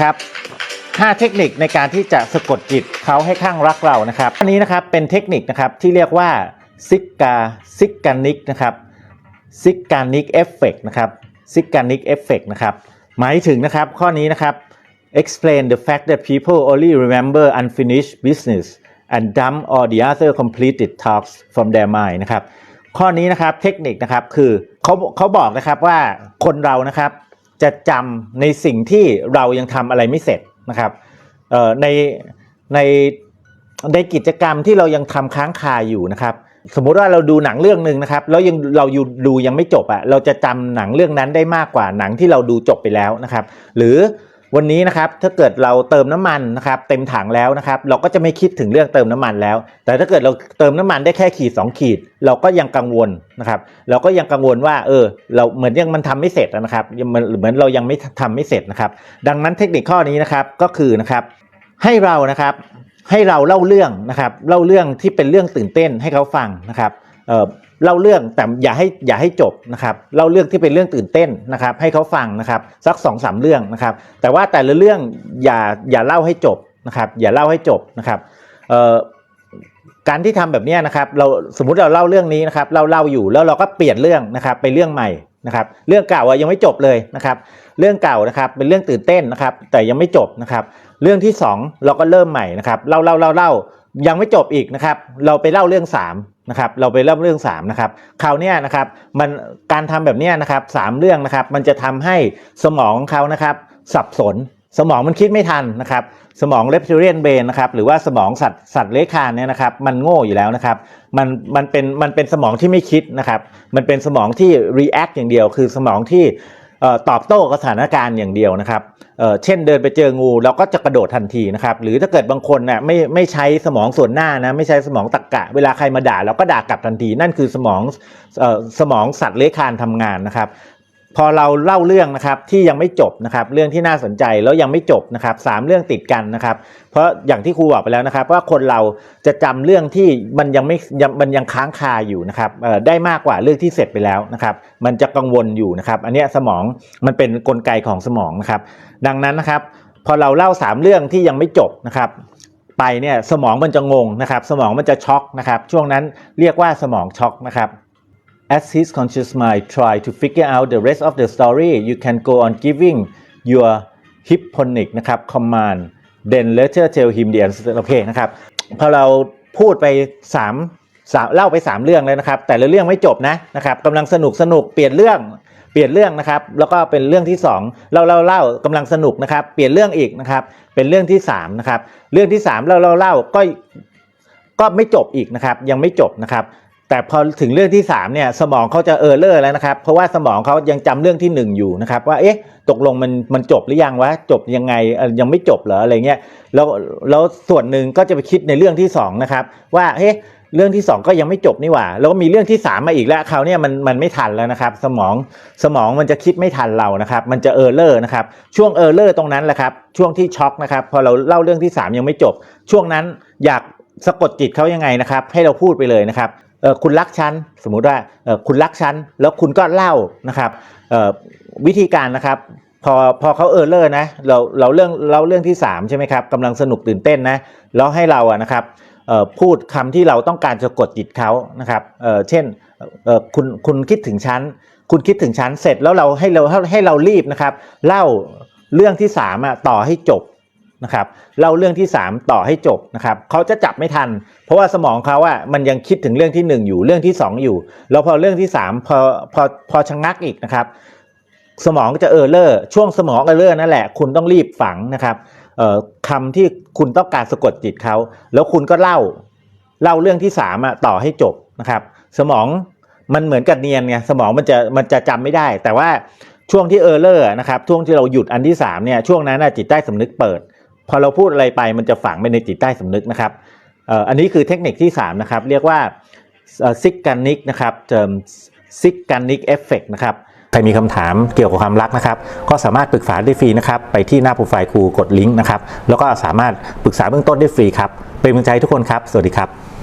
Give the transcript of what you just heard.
ครับ5เทคนิคในการที่จะสะกดจิตเขาให้ข้างรักเรานะครับ อันนี้นะครับเป็นเทคนิคนะครับที่เรียกว่าซิกกาซิกกานิกนะครับซิกกานิกเอฟเฟกนะครับซิกานิกเอฟเฟกนะครับหมายถึงนะครับข้อนี้นะครับ explain the fact that people only remember unfinished business and dump all the other completed tasks from their mind นะครับข้อนี้นะครับเทคนิคนะครับคือเขาเขาบอกนะครับว่าคนเรานะครับ จะจำในสิ่งที่เรายังทำอะไรไม่เสร็จนะครับในในในกิจกรรมที่เรายังทำค้างคาอยู่นะครับสมมุติว่าเราดูหนังเรื่องหนึ่งนะครับแล้วยังเราอยู่ดูยังไม่จบอะ่ะเราจะจำหนังเรื่องนั้นได้มากกว่าหนังที่เราดูจบไปแล้วนะครับ หรือ วันนี้นะครับถ้าเกิดเราเติมน้ำมันนะครับเต็มถังแล้วนะครับเราก็จะไม่คิดถึงเรื่องเติมน้ำมันแล้ว แต่ถ้าเกิดเราเติมน้ำมันได้แค่ขีด 2 ขีด เราก็ยังกังวลนะครับเราก็ยังกังวลว่าเออเราเหมือนยังมันทำไม่เสร็จนะครับยังเหมือนเหมือนเรายังไม่ทำไม่เสร็จนะครับ ดังนั้นเทคนิคข้อนี้นะครับก็คือนะครับให้เรานะครับให้เราเล่าเรื่องนะครับเล่าเรื่องที่เป็นเรื่องตื่นเต้นให้เขาฟังนะครับ เล่าเรื่องแต่อย่าให้อย่าให้จบนะครับเล่าเรื่องที่เป็นเรื่องตื่นเต้นนะครับให้เขาฟังนะครับสักสองสามเรื่องนะครับแต่ว่าแต่ละเรื่องอย่าอย่าเล่าให้จบนะครับอย่าเล่าให้จบนะครับการที่ทำแบบนี้นะครับเราสมมุติเราเล่าเรื่องนี้นะครับเราเล่าอยู่แล้วเราก็เปลี่ยนเรื่องนะครับไปเรื่องใหม่นะครับเรื่องเก่าอะยังไม่จบเลยนะครับเรื่องเก่านะครับเป็นเรื่องตื่นเต้นนะครับแต่ยังไม่จบนะครับเรื่องที่สองเราก็เริ่มใหม่นะครับเล่าเล่าเล่าเล่ายังไม่จบอีกนะครับเราไปเล่าเรื่องสาม นะครับเราไปเล่าเรื่องสามนะครับคราวเนี้ยนะครับมันการทำแบบเนี้ยนะครับสามเรื่องนะครับมันจะทำให้สมองของเขานะครับสับสน สมองมันคิดไม่ทันนะครับสมองเลปเทเรียนเบนนะครับหรือว่าสมองสัตว์สัตว์เลื้อยคลานเนี่ยนะครับมันโง่อยู่แล้วนะครับมันมันเป็นมันเป็นสมองที่ไม่คิดนะครับมันเป็นสมองที่ react อย่างเดียว คือสมองที่ ตอบโต้กับสถานการณ์อย่างเดียวนะครับเเช่นเดินไปเจองูเราก็จะกระโดดทันทีนะครับหรือถ้าเกิดบางคนน่ะไม่ไม่ใช้สมองส่วนหน้านะไม่ใช้สมองตรกกะ เวลาใครมาด่าเราก็ด่ากลับทันที นั่นคือสมองออสมองสัตว์เลื้อยคลานทำงานนะครับ พอเราเล่าเรื่องนะครับที่ยังไม่จบนะครับเรื่องที่น่าสนใจแล้วยังไม่จบนะครับสามเรื่องติดกันนะครับเพราะอย่างที่ครูบอกไปแล้วนะครับว่าคนเราจะจำเรื่องที่มันยังไม่ยังมันยังค้างคาอยู่นะครับได้มากกว่าเรื่องที่เสร็จไปแล้วนะครับมันจะกังวลอยู่นะครับอันนี้สมองมันเป็นนกลไกของสมองนะครับดังนั้นนะครับพอเราเล่าสามเรื่องที่ยังไม่จบนะครับไปเนี่ยสมองมันจะงงนะครับสมองมันจะช็อกนะครับช่วงนั้นเรียกว่าสมองช็อกนะครับ As his conscious mind try to figure out the rest of the story, you can go on giving your hyponic นะครับ command then later tell him the answer โอเคนะครับ พอเราพูดไปสามสามเล่าไปสามเรื่องเลยนะครับ แต่ละเรื่องไม่จบนะนะครับกำลังสนุกสนุกเปลี่ยนเรื่องเปลี่ยนเรื่องนะครับ แล้วก็เป็นเรื่องที่สองเล่าเล่าเล่ากำลังสนุกนะครับ เปลี่ยนเรื่องอีกนะครับ เป็นเรื่องที่สามนะครับ เรื่องที่สามเล่าเล่าเล่าก็ก็ไม่จบอีกนะครับ ยังไม่จบนะครับ แต่พอถึงเรื่องที่3เนี่ยสมองเขาจะเออเลอร์แล้วนะครับ เพราะว่าสมองเขายังจำเรื่องที่ 1 อยู่นะครับ ว่าเอ๊ะตกลงมันมันจบหรือยังวะจบยังไงยังไม่จบเหรออะไรเงี้ยแล้วแล้วส่วนหนึ่งก็จะไปคิดในเรื่องที่2นะครับว่าเฮ้เรื่องที่ 2 ก็ยังไม่จบนี่หว่า แล้วก็มีเรื่องที่ 3 มาอีกแล้วคราวเนี้ยมันมันไม่ทันแล้วนะครับ สมองสมองมันจะคิดไม่ทันเรานะครับ มันจะเออร์เลอร์นะครับช่วงเออร์เลอร์ตรงนั้นแหละครับช่วงที่ช็อกนะครับพอเราเล่าเรื่องที่ 3 ยังไม่จบ ช่วงนั้นอยากสะกดจิตเขายังไงนะครับ ให้เราพูดไปเลยนะครับ คุณรักฉันสมมุติว่าคุณรักฉันแล้วคุณก็เล่านะครับวิธีการนะครับพอพอเขาเออเลอร์นะเราเราเรื่องเราเรื่องที่ 3 ใช่ไหมครับกำลังสนุกตื่นเต้นนะแล้วให้เราอะนะครับพูดคำที่เราต้องการจะกดจิตเขานะครับเช่นคุณคุณคิดถึงฉันคุณคิดถึงฉันเสร็จแล้วเราให้เราให้เรารีบนะครับ เล่าเรื่องที่3อะต่อให้จบ นะครับเล่าเรื่องที่ 3 ต่อให้จบนะครับเขาจะจับไม่ทัน เพราะว่าสมองเขาอะมันยังคิดถึงเรื่องที่ 1 อยู่เรื่องที่ 2 อยู่ แล้วพอเรื่องที่ 3 พอพอพอชะงักอีกนะครับ สมองก็จะเออเลอร์ช่วงสมองเออเลอร์นั่นแหละ คุณต้องรีบฝังนะครับเอ่อคำที่คุณต้องการสะกดจิตเขาแล้วคุณก็เล่าเล่าเรื่องที่3อะต่อให้จบนะครับ สมองมันเหมือนกับเนียนไงสมองมันจะมันจะจำไม่ได้ แต่ว่าช่วงที่เออร์เลอร์นะครับช่วงที่เราหยุดอันที่3เนี่ยช่วงนั้นจิตใต้สำนึกเปิด พอเราพูดอะไรไปมันจะฝังไปในจิตใต้สำนึกนะครับอันนี้คือเทคนิคที่3นะครับเรียกว่าซิกการนิกนะครับเจมซิกการนิกเอฟเฟกนะครับใครมีคำถามเกี่ยวกับความรักนะครับ ก็สามารถปรึกษาได้ฟรีนะครับ ไปที่หน้าโปรไฟล์ครูกดลิงก์นะครับ แล้วก็สามารถปรึกษาเบื้องต้นได้ฟรีครับ เป็นกำลังใจทุกคนครับ สวัสดีครับ